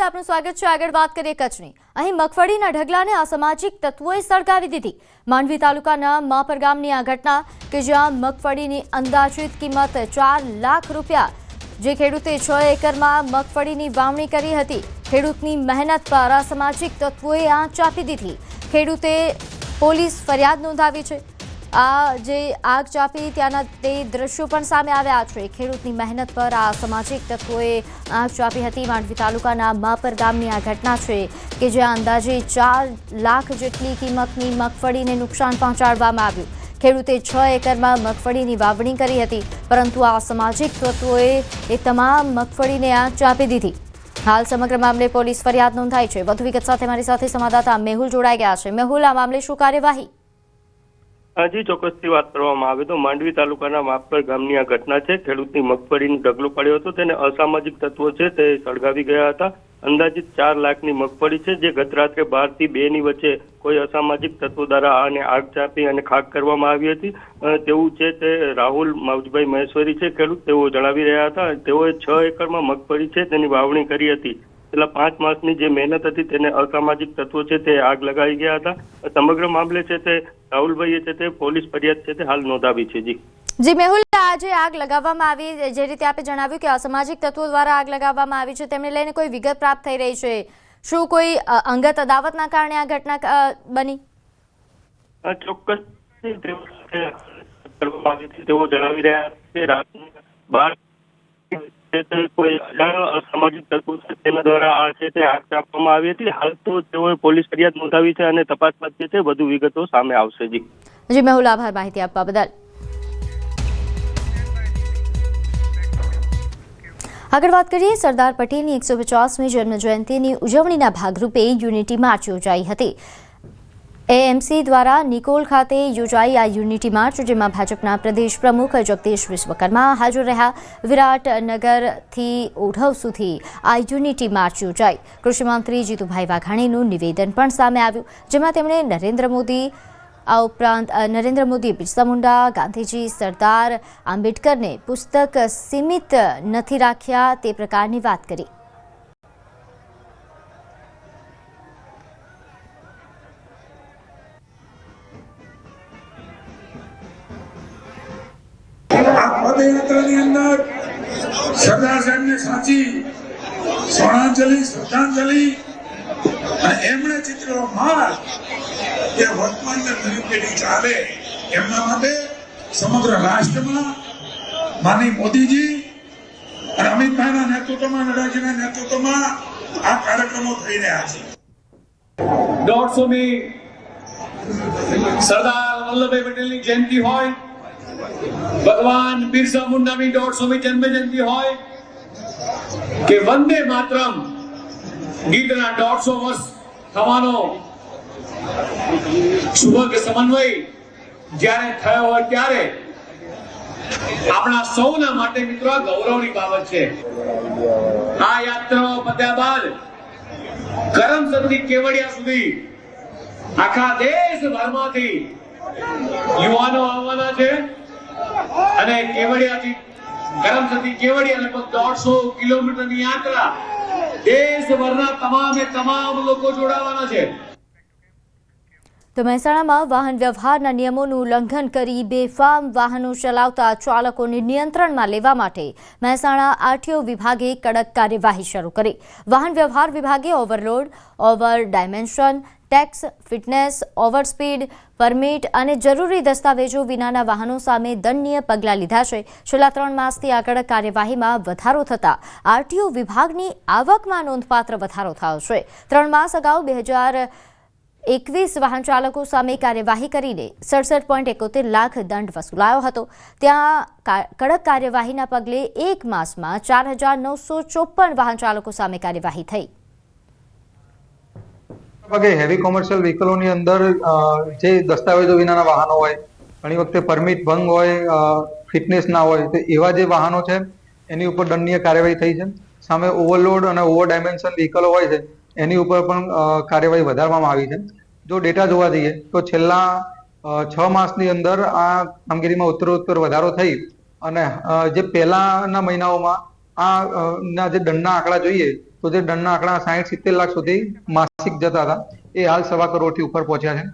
બાદ આપનું સ્વાગત છે. આગળ વાત કરીએ કચ્છની. અહીં મગફળીના ઢગલાને અસામાજિક તત્વોએ સળગાવી દીધી. માંડવી તાલુકાના માપર ગામની આ ઘટના કે જ્યાં મગફળીની અંદાજિત કિંમત ચાર લાખ રૂપિયા જે ખેડૂતે છ એકરમાં મગફળીની વાવણી કરી હતી. ખેડૂતની મહેનત પર અસામાજિક તત્વોએ આંચ આપી દીધી. ખેડૂતે પોલીસ ફરિયાદ નોંધાવી છે. આ જે આગ ચાપી ત્યાંના તે દ્રશ્યો પણ સામે આવ્યા છે. ખેડૂતની મહેનત પર આ સામાજિક તત્વોએ આગ ચાપી હતી. માંડવી તાલુકાના માપર ગામની આ ઘટના છે કે જ્યાં અંદાજે ચાર લાખ જેટલી કિંમતની મગફળીને નુકસાન પહોંચાડવામાં આવ્યું. ખેડૂતે છ એકરમાં મગફળીની વાવણી કરી હતી, પરંતુ આ સામાજિક તત્વોએ એ તમામ મગફળીને આગ ચાપી દીધી. હાલ સમગ્ર મામલે પોલીસ ફરિયાદ નોંધાઈ છે. વધુ વિગત સાથે મારી સાથે સંવાદદાતા મેહુલ જોડાઈ ગયા છે. મેહુલ, આ મામલે શું કાર્યવાહી? હજી ચોક્કસથી વાત કરવામાં આવે તો માંડવી તાલુકાના માપર ગામની આ ઘટના છે. ખેડૂતની મગફળીનો ઢગલો પડ્યો હતો. તેને અસામાજિક તત્વો છે તે સળગાવી ગયા હતા. અંદાજિત ચાર લાખની મગફળી છે જે ગત રાત્રે બારથી બે ની વચ્ચે કોઈ અસામાજિક તત્વો દ્વારા આને આગ ચાપી અને ખાક કરવામાં આવી હતી. તેવું છે તે રાહુલ માવજીભાઈ મહેશ્વરી છે ખેડૂત. તેઓ જણાવી રહ્યા હતા. તેઓએ છ એકરમાં મગફળી છે તેની વાવણી કરી હતી. છેલ્લા પાંચ માસની જે મહેનત હતી તેને અસામાજિક તત્વો છે તે આગ લગાવી ગયા હતા. સમગ્ર મામલે છે તે રાહુલભાઈએ છે તે પોલીસ ફરિયાદ છે તે હાલ નોંધાવી છે જી. જી મેહુલ આજે આગ લગાવવામાં આવી. જે રીતે આપે જણાવ્યું કે અસામાજિક તત્વો દ્વારા આગ લગાવવામાં આવી છે તેમને લઈને કોઈ વિગત પ્રાપ્ત થઈ રહી છે. શું કોઈ અંગત અદાવતના કારણે આ ઘટના બની? ચોક્કસ. તેઓ જણાવી રહ્યા છે રાતના બાર છે કોઈ અજાણ્યા અસામાજિક તત્વો તેના દ્વારા આ છે આગ આપવામાં આવી હતી હાલ તો તેઓએ પોલીસ ફરિયાદ નોંધાવી છે અને તપાસ બાદ છે વધુ વિગતો સામે આવશે જી. જી, મેહુલ, આભાર માહિતી આપવા બદલ. આગળ વાત કરીએ, સરદાર પટેલની એકસો પચાસમી જન્મજયંતિની ઉજવણીના ભાગરૂપે યુનિટી માર્ચ યોજાઈ હતી. એએમસી દ્વારા નિકોલ ખાતે યોજાઈ આ યુનિટી માર્ચ, જેમાં ભાજપના પ્રદેશ પ્રમુખ જગદીશ વિશ્વકર્મા હાજર રહ્યા. વિરાટનગરથી ઓઢવ સુધી આ યુનિટી માર્ચ યોજાઈ. કૃષિમંત્રી જીતુભાઈ વાઘાણીનું નિવેદન પણ સામે આવ્યું, જેમાં તેમણે નરેન્દ્ર મોદી, આ ઉપરાંત નરેન્દ્ર મોદી, બિરસા મુંડા, ગાંધીજી, સરદાર આંબેડકરને પુસ્તક સીમિત નથી રાખ્યા તે પ્રકારની વાત કરી. પદયાત્રાની અંદર સરદાર સાહેબને સાચી સ્મરણાંજલિ શ્રદ્ધાંજલિ એમણે ચિત્રો માર્ગ કે વર્તમાન નવી પેઢી ચાલે એમના માટે સમગ્ર રાષ્ટ્રમાં માની મોદીજી અને અમિતભાઈના નેતૃત્વમાં નડ્ડાજીના નેતૃત્વમાં આ કાર્યક્રમો થઈ રહ્યા છે. દોઢસોમી સરદાર વલ્લભભાઈ પટેલની જયંતિ હોય ભગવાન બિરસા મુંડાની દોઢસોમી જન્મ જયંતિ હોય કે વંદે માતરમ ગીતના દોઢસો વર્ષ થવાનો શુભ સમન્વય જ્યારે થયો હોય ત્યારે આપણા સૌના માટે મિત્રો ગૌરવની બાબત છે. આ યાત્રાઓ પત્યા બાદ કરમસદથી કેવડિયા સુધી આખા દેશભરમાંથી યુવાનો આવવાના છે. અને કેવડિયાથી ગરમ થતી કેવડિયા લગભગ દોઢસો કિલોમીટરની યાત્રા દેશભરના તમામે તમામ લોકો જોડાવાના છે. તો મહેસાણામાં વાહન વ્યવહારના નિયમોનું ઉલ્લંઘન કરી બેફામ વાહનો ચલાવતા ચાલકોને નિયંત્રણમાં લેવા માટે મહેસાણા આરટીઓ વિભાગે કડક કાર્યવાહી શરૂ કરી. વાહન વ્યવહાર વિભાગે overload, over dimension, tax, fitness, over speed, permit અને જરૂરી દસ્તાવેજો વિનાના વાહનો સામે દંડનીય પગલાં લીધા છે. છેલ્લા ત્રણ માસથી આ કડક કાર્યવાહીમાં વધારો થતા આરટીઓ વિભાગની આવકમાં નોંધપાત્ર વધારો થયો છે. ત્રણ માસ અગાઉ બે હજાર એકવીસ વાહન ચાલકો સામે કાર્યવાહી કરીને સડસઠ પોઈન્ટ એકોતેર લાખ દંડ વસૂલાયો હતો. ત્યાં કડક કાર્યવાહીના પગલે એક માસમાં ચાર હજાર નવસો ચોપન વાહન ચાલકો સામે કાર્યવાહી થઈ. પગે હેવી કોમર્શિયલ વ્હીકલોની અંદર જે દસ્તાવેજો વિનાના વાહનો હોય, ઘણી વખતે પરમિટ ભંગ હોય ફિટનેસ ના હોય, તો એવા જે વાહનો છે, એની ઉપર દંડનીય કાર્યવાહી થઈ છે. સામે ઓવરલોડ અને ઓવર ડાયમેન્શન વ્હીકલો હોય છે એની ઉપર પણ કાર્યવાહી વધારવામાં આવી છે. જો ડેટા જોવા જઈએ, તો છેલ્લા છ માસની અંદર આ કામગીરીમાં ઉત્તરોત્તર વધારો થઈ અને જે પહેલાના મહિનાઓમાં આ ના જે દંડના આંકડા જોઈએ, તો જે દંડના આંકડા સાહીઠ સિત્તેર લાખ સુધી માસિક જતા હતા, એ હાલ સવા કરોડથી ઉપર પહોંચ્યા છે.